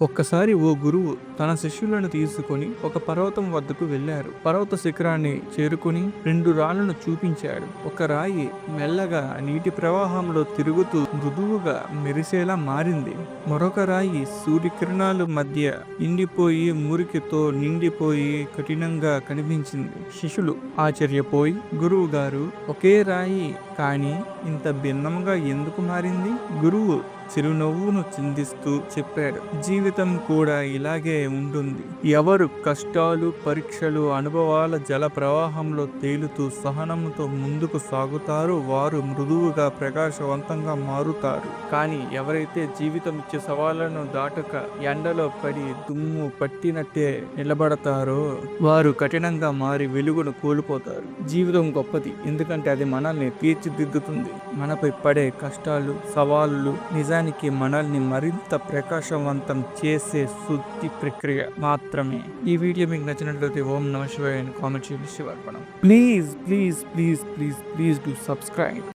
ఒక్కసారి ఓ గురువు తన శిష్యులను తీసుకొని ఒక పర్వతం వద్దకు వెళ్ళారు. పర్వత శిఖరాన్ని చేరుకుని రెండు రాళ్ళను చూపించాడు. ఒక రాయి మెల్లగా నీటి ప్రవాహంలో తిరుగుతూ మృదువుగా మెరిసేలా మారింది. మరొక రాయి సూర్యకిరణాలు మధ్య ఎండిపోయి మురికితో నిండిపోయి కఠినంగా కనిపించింది. శిష్యులు ఆశ్చర్యపోయి గురువు గారు ఒకే రాయి కానీ ఇంత భిన్నంగా ఎందుకు మారింది? గురువు చిరునవ్వును చిందిస్తూ చెప్పాడు. జీవితం కూడా ఇలాగే ఉంటుంది. ఎవరు కష్టాలు పరీక్షలు అనుభవాల జల ప్రవాహంలో తేలుతూ సహనంతో ముందుకు సాగుతారో వారు మృదువుగా ప్రకాశవంతంగా మారుతారు. కానీ ఎవరైతే జీవితం ఇచ్చే సవాళ్ళను దాటక ఎండలో పడి దుమ్ము పట్టినట్టే నిలబడతారో వారు కఠినంగా మారి వెలుగును కోల్పోతారు. జీవితం గొప్పది. ఎందుకంటే అది మనల్ని తీర్చి తీర్చిదిద్దుతుంది మనపై పడే కష్టాలు సవాళ్ళు నిజానికి మనల్ని మరింత ప్రకాశవంతం చేసే శుద్ధి ప్రక్రియ మాత్రమే ఈ వీడియో మీకు నచ్చినట్లయితే ఓం నమ శివాయ అని కామెంట్ చేసి శివార్పణం please please please please please do subscribe